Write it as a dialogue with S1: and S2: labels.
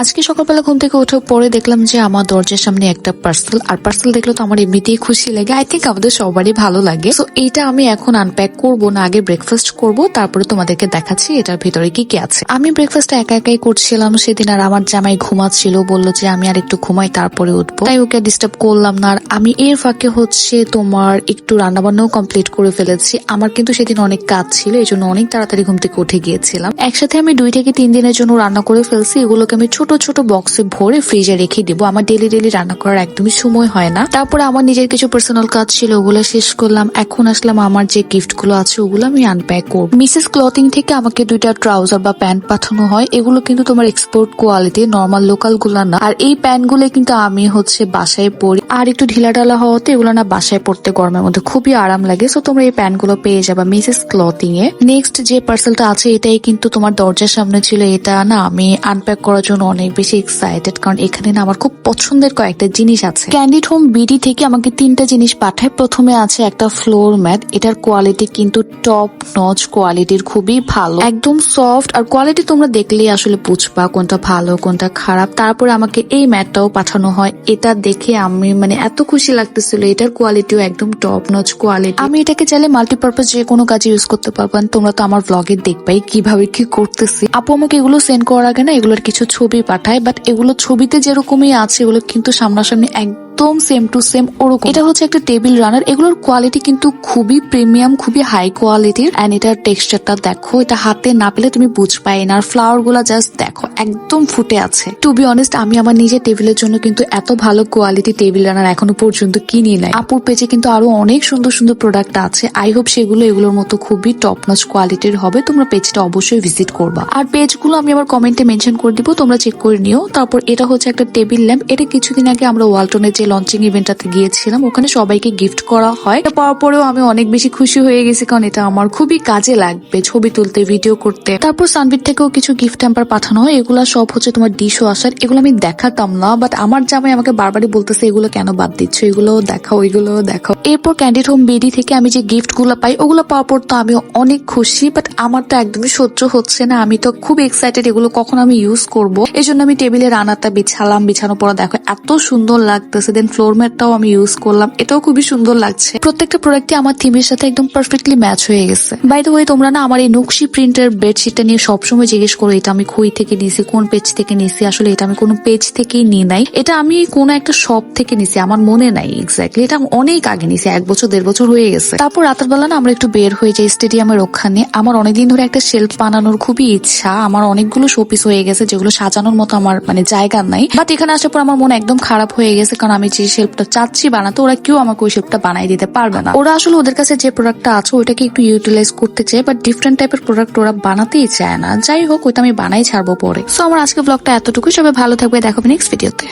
S1: আজকে সকালবেলা ঘুম থেকে উঠে পরে দেখলাম যে আমার দরজার সামনে একটা পার্সেল আর পার্সেল দেখলে তো আমার এমনিতেই খুশি লাগে। আই থিঙ্ক আমাদের সবারই ভালো লাগে। তো এইটা আমি এখন আনপ্যাক করব, না আগে ব্রেকফাস্ট করব, তারপরে তোমাদেরকে দেখাচ্ছি এটার ভিতরে কি কি আছে। আমি ব্রেকফাস্ট একা একাই করছিলাম সেদিন, আর আমার জামাই ঘুমাচ্ছিল, বলল যে আমি আর একটু ঘুমাই, তারপরে উঠবো। তাই ওকে ডিস্টার্ব করলাম না। আর আমি এর ফাঁকে হচ্ছে তোমার একটু রান্নাবান্নাও কমপ্লিট করে ফেলেছি। আমার কিন্তু সেদিন অনেক কাজ ছিল, এই জন্য অনেক তাড়াতাড়ি ঘুম থেকে উঠে গিয়েছিলাম। একসাথে আমি দুই থেকে তিন দিনের জন্য রান্না করে ফেলছি, এগুলোকে আমি ছোট ছোট বক্সে ভরে ফ্রিজে রেখে দিব। আমার ডেলি ডেলি রান্না করার একদমই সময় হয় না। তারপরে আমার নিজের কিছু পার্সোনাল কাজ ছিল, ওগুলো শেষ করলাম। এখন আসলাম আমার যে গিফটগুলো আছে, ওগুলো আমি আনপ্যাক করব। মিসেস ক্লথিং থেকে আমাকে দুইটা ট্রাউজার বা প্যান্ট পাঠানো হয়। এগুলো কিন্তু তোমার এক্সপোর্ট কোয়ালিটি নর্মাল লোকালগুলা না। আর এই প্যান্টগুলো কিন্তু আমি হচ্ছে বাসায় পরি। আর একটু ঢিলা ঢালা হওয়াতে এগুলো না বাসায় পড়তে গরমের মধ্যে খুবই আরাম লাগে। সো তোমরা এই প্যান্টগুলো পেয়ে যাবা মিসেস ক্লথিং এ নেক্সট যে পার্সেলটা আছে, এটাই কিন্তু তোমার দরজার সামনে ছিল। এটা না আমি আনপ্যাক করার জন্য অনেক বেশি এক্সাইটেড কারণ এখানে না আমার খুব পছন্দের কয়েকটা জিনিস আছে। ক্যান্ডিড হোম বিডি থেকে আমাকে তিনটা জিনিস পাঠায়। প্রথমে আছে একটা ফ্লোর ম্যাট এটার কোয়ালিটি কিন্তু টপ নচ কোয়ালিটির খুবই ভালো। একদম সফট আর কোয়ালিটি তোমরা দেখলেই আসলে বুঝবা কোনটা ভালো, কোনটা খারাপ। তারপরে আমাকে এই ম্যাটটাও পাঠানো হয়। এটা দেখে আমি মানে এত খুশি লাগতেছিল, এটার কোয়ালিটিও একদম টপ নচ কোয়ালিটি আমি এটাকে চাইলে মাল্টিপারপাস যে কোনো কাজে ইউজ করতে পারবেন তোমরা তো আমার ব্লগে দেখবাই কীভাবে কি করতেছি। আপু আমাকে এগুলো সেন্ড করার আগে না এগুলোর কিছু ছবি পাঠায় বাট এগুলো ছবিতে যেরকমই আছে এগুলো কিন্তু সামনাসামনি একদম সেম টু সেম ওরকম। এটা হচ্ছে একটা টেবিল রানার এগুলোর কোয়ালিটি কিন্তু খুবই প্রিমিয়াম খুবই হাই কোয়ালিটির এন্ড এটার টেক্সচারটা দেখো, এটা হাতে না পেলে তুমি বুঝপাই না। আর ফ্লাওয়ারগুলা জাস্ট দেখো, একদম ফুটে আছে। টু বি অনেস্ট আমি আমার নিজের টেবিলের জন্য কিন্তু এত ভালো কোয়ালিটি টেবিল রানার এখনও পর্যন্ত কিনি নাই। আপুর পেজে কিন্তু আরও অনেক সুন্দর সুন্দর প্রোডাক্ট আছে। আই হোপ সেগুলো এগুলোর মতো খুবই টপ নচ কোয়ালিটির হবে। তোমরা পেজটা অবশ্যই ভিজিট করবা। আর পেজগুলো আমি আমার কমেন্টে মেনশন করে দিব, তোমরা চেক করে নিও। তারপর এটা হচ্ছে একটা টেবিল ল্যাম্প এটা কিছুদিন আগে আমরা ওয়ালটনের যে লঞ্চিং ইভেন্টটাতে গিয়েছিলাম, ওখানে সবাইকে গিফট করা হয়। এটা পাওয়ার পরেও আমি অনেক বেশি খুশি হয়ে গেছি, কারণ এটা আমার খুবই কাজে লাগবে, ছবি তুলতে ভিডিও করতে। তারপর সানবিট থেকেও কিছু গিফট হ্যাম্পার পাঠানো হয়, এগুলো সব হচ্ছে তোমার ডিশও আসার এগুলো আমি দেখাতাম না বাট আমার জামাই আমাকে বারবারই বলতেছে, এগুলো কেন বাদ দিচ্ছ? এগুলো দেখাও এগুলো দেখাও। এরপর ক্যান্ডিড হোম বেডি থেকে আমি যে গিফটগুলো পাই, ওগুলো পাওয়ার পর তো আমি অনেক খুশি বাট আমার তো একদমই সহ্য হচ্ছে না, আমি তো খুব এক্সাইটেড এগুলো কখন আমি ইউজ করব? এই জন্য আমি টেবিলে রানাটা বিছালাম বিছানো পর দেখো, এত সুন্দর লাগতেছে দেন ফ্লোর ম্যাটটাও আমি ইউজ করলাম। এটাও খুবই সুন্দর লাগছে। প্রত্যেকটা প্রোডাক্টই আমার থিমের সাথে একদম পারফেক্টলি ম্যাচ হয়ে গেছে। বাই দ্য ওয়ে তোমরা না আমার এই নকশি প্রিন্টের বেডশিটটা নিয়ে সবসময় জিজ্ঞেস করো, এটা আমি খুই থেকে নিয়েছি কোন পেজ থেকে নিয়েছি আসলে এটা আমি কোনো পেজ থেকেই নিই নাই। এটা আমি কোনো একটা শপ থেকে নিছি, আমার মনে নাই এক্স্যাক্টলি এটা অনেক আগে নিছি, এক বছর, দেড় বছর হয়ে গেছে। তারপর রাতের বেলা না আমরা একটু বের হয়ে যাই স্টেডিয়ামের ওখানে। আমার অনেকদিন ধরে একটা শেল্ফ বানানোর খুবই ইচ্ছা। আমার অনেকগুলো শোপিস হয়ে গেছে, যেগুলো সাজানোর মতো আমার মানে জায়গা নাই। বাট এখানে আসার পর আমার মন একদম খারাপ হয়ে গেছে, কারণ আমি যে শেল্পটা চাচ্ছি বানাতে, ওরা কেউ আমাকে ওই শেল্পটা বানাই দিতে পারবে না। ওরা আসলে ওদের কাছে যে প্রোডাক্টটা আছে, ওইটাকে একটু ইউটিলাইজ করতে চায় বাট ডিফারেন্ট টাইপের প্রোডাক্ট ওরা বানাতেই চায় না। যাই হোক, ওইটা আমি বানাই ছাড়বো পরে। সো আমার আজকে ব্লগটা এতটুকু সবাই ভালো থাকবে। দেখাবে নেক্সট ভিডিওতে